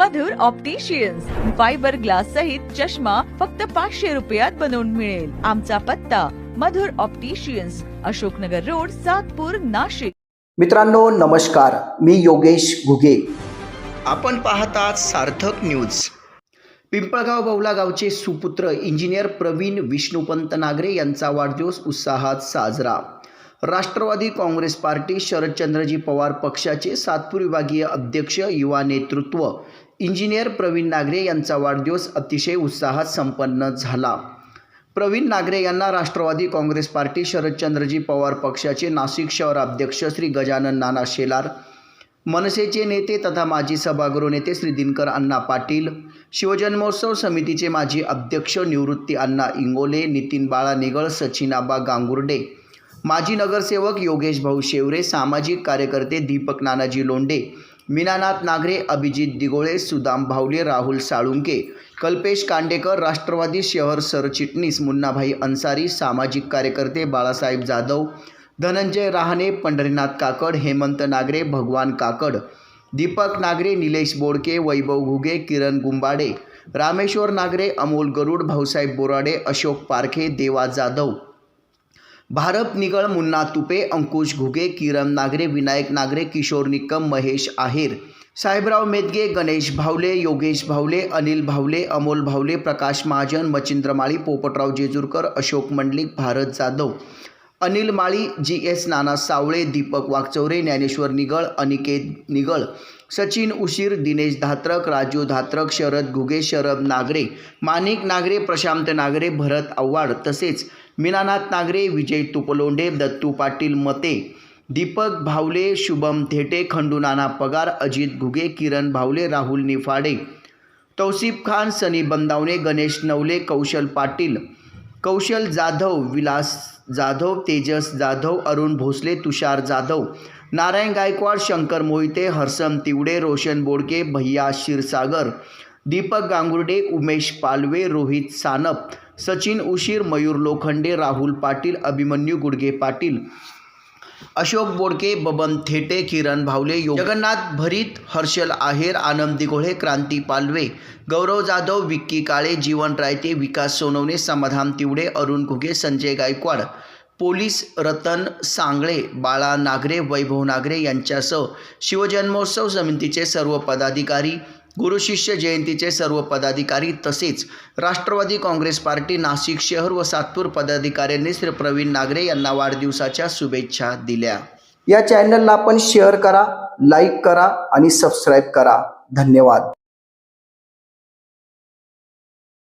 मधुर opticians fibre glass सहित चष्मा फक्त पाचशे रुपयात बनवून मिळेल. आमचा पत्ता मधुर ऑप्टिशियन्स अशोकनगर रोड सातपूर नाशिक. मित्रांनो नमस्कार. मी योगेश घुगे. आपण पाहतात सार्थक न्यूज पिंपळगाव बौला गावचे सुपुत्र इंजिनियर प्रवीण विष्णुपंत नागरे यांचा वाढदिवस उत्साहात साजरा. राष्ट्रवादी काँग्रेस पार्टी शरदचंद्रजी पवार पक्षाचे सातपूर विभागीय अध्यक्ष युवा नेतृत्व इंजिनियर प्रवीण नागरे यांचा वाढदिवस अतिशय उत्साहात संपन्न झाला. प्रवीण नागरे यांना राष्ट्रवादी काँग्रेस पार्टी शरदचंद्रजी पवार पक्षाचे नाशिक शहर अध्यक्ष श्री गजानन नाना शेलार मनसेचे नेते तथा माजी सभागृह नेते श्री दिनकर अण्णा पाटील शिवजन्मोत्सव समितीचे माजी अध्यक्ष निवृत्ती अण्णा इंगोले नितीन बाळा निगळ सचिनाबा गांगुर्डे माजी नगरसेवक योगेश भाऊ शेवरे सामाजिक कार्यकर्ते दीपक नानाजी लोंडे मीनानाथ नागरे अभिजित दिगोळे सुदाम भावले राहुल साळुंके कल्पेश कांडेकर राष्ट्रवादी शहर सरचिटणीस मुन्नाभाई अन्सारी सामाजिक कार्यकर्ते बाळासाहेब जाधव धनंजय रहाणे पंढरीनाथ काकड हेमंत नागरे भगवान काकड दीपक नागरे निलेश बोडके वैभव घुगे किरण गुंबाडे रामेश्वर नागरे अमोल गरुड भाऊसाहेब बोराडे अशोक पारखे देवा जाधव भारत निगळ मुन्ना तुपे अंकुश घुगे किरण नागरे विनायक नागरे किशोर निकम महेश आहेर साहेबराव मेदगे गणेश भावले योगेश भावले अनिल भावले अमोल भावले प्रकाश महाजन मचिंद्र माळी पोपटराव जेजूरकर अशोक मंडलिक भारत जाधव अनिल माळी जी एस नाना सावळे दीपक वागचौरे ज्ञानेश्वर निगळ अनिकेत निगळ सचिन उशीर दिनेश धात्रक राजू धात्रक शरद घुगे शरद नागरे माणिक नागरे प्रशांत नागरे भरत आव्हाड तसेच मीनानाथ नागरे विजय तुपलोंडे दत्तू पाटील मते दीपक भावले शुभम थेटे खंडू नाना पगार अजित घुगे किरण भावले राहुल निफाडे तौसिफ खान सनी बंदावणे गणेश नवले कौशल पाटील कौशल जाधव विलास जाधव तेजस जाधव अरुण भोसले तुषार जाधव नारायण गायकवाड शंकर मोहिते हरसम तिवडे रोशन बोडके भैया क्षीरसागर दीपक गांगुर्डे उमेश पालवे रोहित सानप सचिन उशीर मयूर लोखंडे राहुल पाटील अभिमन्यू गुडगे पाटील अशोक बोडके बबन थेटे किरण भावले यो- जगन्नाथ भरीत हर्षल आहेर आनंद दिघोळे क्रांती पालवे गौरव जाधव विक्की काळे जीवन रायते विकास सोनवणे समाधान तिवडे अरुण घुगे संजय गायकवाड पोलीस रतन सांगळे बाळा नागरे वैभव नागरे यांच्यासह शिवजन्मोत्सव समितीचे सर्व पदाधिकारी गुरुशिष्य जयंतीचे सर्व पदाधिकारी तसेच राष्ट्रवादी काँग्रेस पार्टी नाशिक शहर व सातपूर पदाधिकाऱ्यांनी श्री प्रवीण नागरे यांना वाढदिवसाच्या शुभेच्छा दिल्या. या चॅनलला आपण शेअर करा लाईक करा आणि सबस्क्राईब करा. धन्यवाद.